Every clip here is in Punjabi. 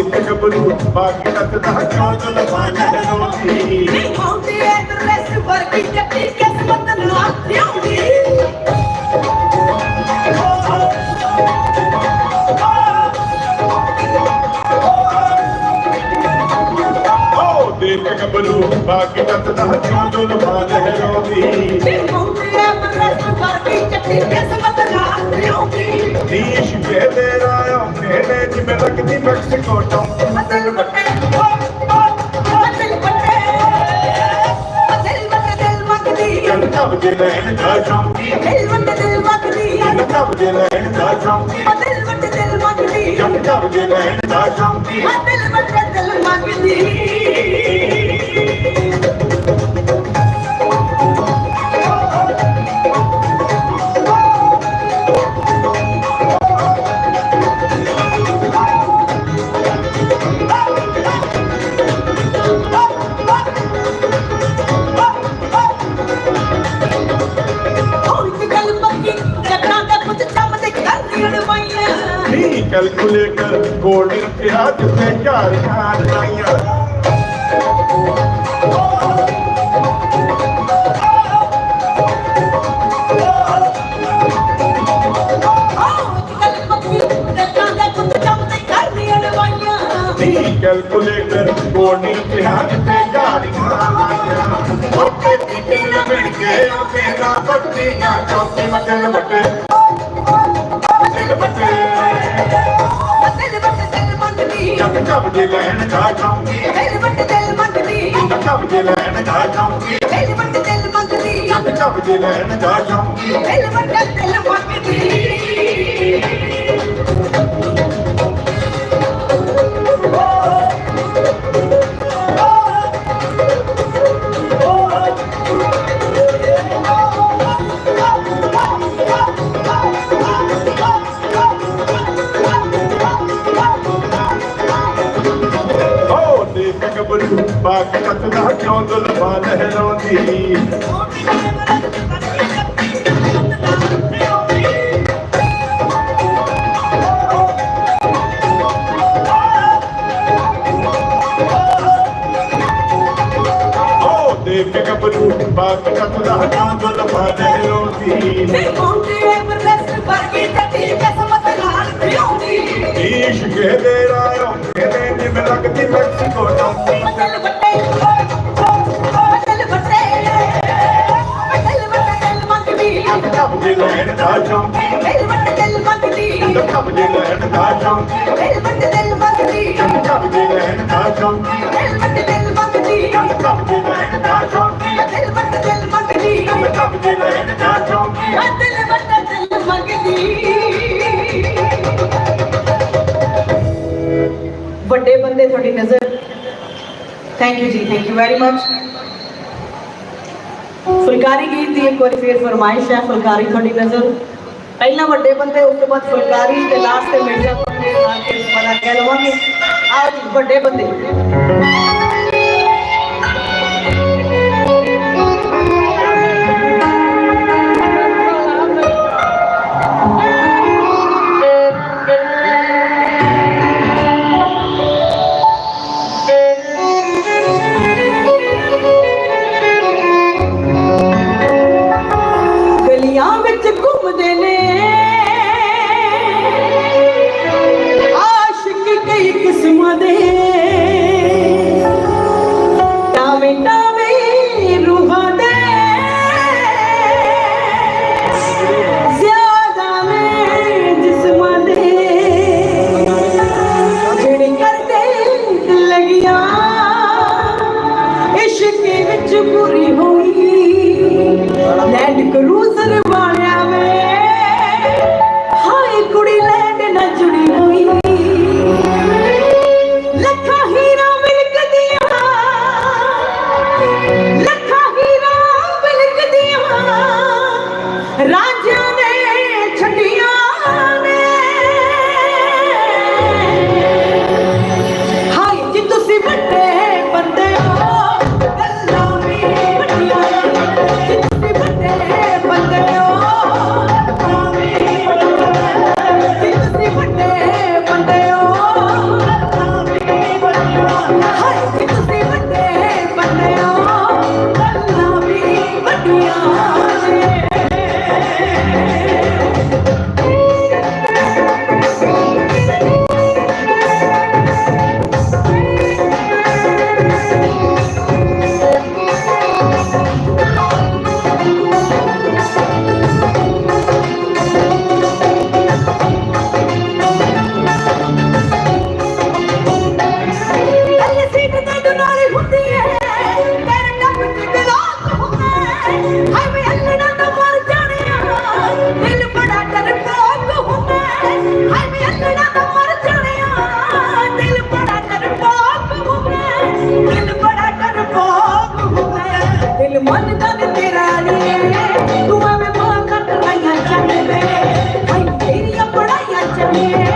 ਹੋ ਦੇਖ ਗੱਭਰੂ ਬਾਕੀ ਤੱਕ ਦਾ ਕਿਉਂ ਜਲਵਾਨ ਹੈ ਨਹੀਂ ਆਉਂਦੀ ਐ ਵਰਗੀ ਚੱਟੀ ਕਿਸਮਤ ਨਾਲ ਲਿਆਉਂਦੀ ਹੋ ਦੇਖ ਗੱਭਰੂ ਬਾਕੀ ਤੱਕ ਦਾ। ਕਿਉਂ ਜਲਵਾਨ ਹੈ ਨਹੀਂ ਆਉਂਦੀ ਐ ਵਰਗੀ ਕਿਸਮਤ ਨਾਲ ਲਿਆਉਂਦੀ ਨੀਸ਼ ਕੇ ਤੇਰਾ ਆਉਂਦੇ ਨੇ ਜਿਵੇਂ ਲੱਗਦੀ ਮੈਕਸੀਕੋ ਟਾਊਨ ਬਦਲ ਮਟੇ ਬਦਲ ਮਟੇ ਬਦਲ ਮਟੇ ਦਿਲ ਮੰਗਦੀ ਜਨ ਤਬ ਦੇ ਲੈਣ ਦਾ ਸ਼ੌਂਕੀ ਦਿਲ ਮਟੇ ਦਿਲ ਮੰਗਦੀ ਜਨ ਤਬ ਦੇ ਲੈਣ ਦਾ ਸ਼ੌਂਕੀ ਬਦਲ ਮਟੇ ਦਿਲ ਮੰਗਦੀ ਜਨ ਤਬ ਦੇ ਲੈਣ ਦਾ ਸ਼ੌਂਕੀ ਬਦਲ ਮਟੇ ਦਿਲ ਮੰਗਦੀ कैलकुलेटर कोडिंग के हाथ से चार कार्रवाइयाँ कैलकुलेटर कोडिंग के हाथ पे जारी बटे बटे बटे ਲਾਈਆਂ ਓਕੇ ਟੀਟੀ ਨਾ ਮਿਲ ਕੇ ਓਕੇ ਨਾ ਪੱਤੀ ਨਾ ਚੌਕੀ ਮਤਲ ਵੱਟੇ ਮਤਲ ਵੱਟੇ ਜੱਟ ਜੱਬ ਦੇ ਲੈਣ ਦਾ ਸ਼ੌਂਕੀ ਜੱਟ ਜੱਬ ਦੇ ਲੈਣ ਦਾ ਸ਼ੌਂਕੀ ਜੱਟ ਜੱਬ ਦੇ ਲੈਣ ਦਾ ਸ਼ੌਂਕੀ ਤੱਕ ਦਾ ਕਿਉਂ ਦੁਲਫਾ ਲਹਿਰਾਉਂਦੀ ਹੋ ਦੇਖ ਗੱਭਰੂ ਬਾਕੀ ਤੱਕ ਦਾ ਕਿਉਂ ਦੁਲਫਾ ਲਹਿਰਾਉਂਦੀ ਈਸ਼ ਕੇ ਦੇ ਰਾਇਓ ਕਹਿੰਦੇ ਜਿਵੇਂ ਲੱਗਦੀ ਮੈਕਸੀਕੋ ਟਾਊਨ ਮੰਗਦੀ ਜੱਬ ਦੇ ਲੈਣ ਦਾ ਸ਼ੌਂਕੀ ਦਿਲ ਬੱਟੇ ਦਿਲ ਮੰਗਦੀ ਜੱਬ ਦੇ ਲੈਣ ਦਾ ਸ਼ੌਂਕੀ ਦਿਲ ਬੱਟੇ ਦਿਲ ਮੰਗਦੀ ਜੱਬ ਦੇ ਲੈਣ ਦਾ ਸ਼ੌਂਕੀ ਦਿਲ ਬੱਟੇ ਦਿਲ ਮੰਗਦੀ ਵੱਡੇ ਬੰਦੇ ਤੁਹਾਡੀ ਨਜ਼ਰ thank you ji thank you very much phulkari ਗੀਤ ਦੀ ਇੱਕ ਵਾਰੀ ਫੇਰ ਫਰਮਾਇਸ਼ ਹੈ, ਫੁਲਕਾਰੀ ਤੁਹਾਡੀ ਨਜ਼ਰ। ਪਹਿਲਾਂ ਵੱਡੇ ਬੰਦੇ, ਉਸ ਤੋਂ ਬਾਅਦ ਫੁਲਕਾਰੀ ਤੇ ਲਾਸਟ ਤੇ ਮਿਰਜ਼ਾਪੁਰ ਦੇ ਆ ਕੇ ਪਤਾ ਕਹਿ ਲਵਾਂਗੇ। ਆਓ ਵੱਡੇ ਬੰਦੇ।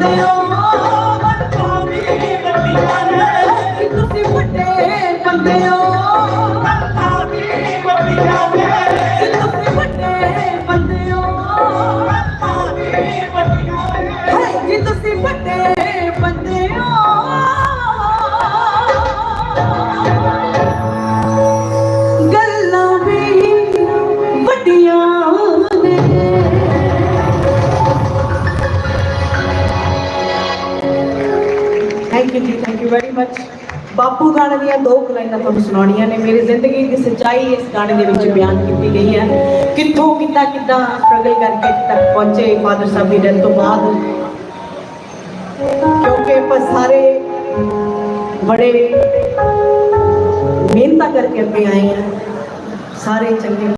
ਬੰਦੇ ਥੈਂਕ ਬਾਪੂ ਗਾਣੇ ਦੀਆਂ ਦੋ ਲਾਈਨਾਂ ਤੁਹਾਨੂੰ ਸੁਣਾਉਣੀਆਂ ਨੇ। ਮੇਰੀ ਜ਼ਿੰਦਗੀ ਦੀ ਸੱਚਾਈ ਇਸ ਗਾਣੇ ਦੇ ਵਿੱਚ ਬਿਆਨ ਕੀਤੀ ਗਈ ਹੈ। ਕਿੱਥੋਂ ਕਿੱਦਾਂ ਕਿੱਦਾਂ ਸਟਰਗਲ ਕਰਕੇ ਤੱਕ ਪਹੁੰਚੇ ਫਾਦਰ ਸਾਹਿਬ ਦੀ ਡੈਥ ਤੋਂ ਬਾਅਦ? ਕਿਉਂਕਿ ਆਪਾਂ ਸਾਰੇ ਬੜੇ ਮਿਹਨਤਾਂ ਕਰਕੇ ਅੱਗੇ ਆਏ ਹਾਂ। ਸਾਰੇ ਚੰਗੇ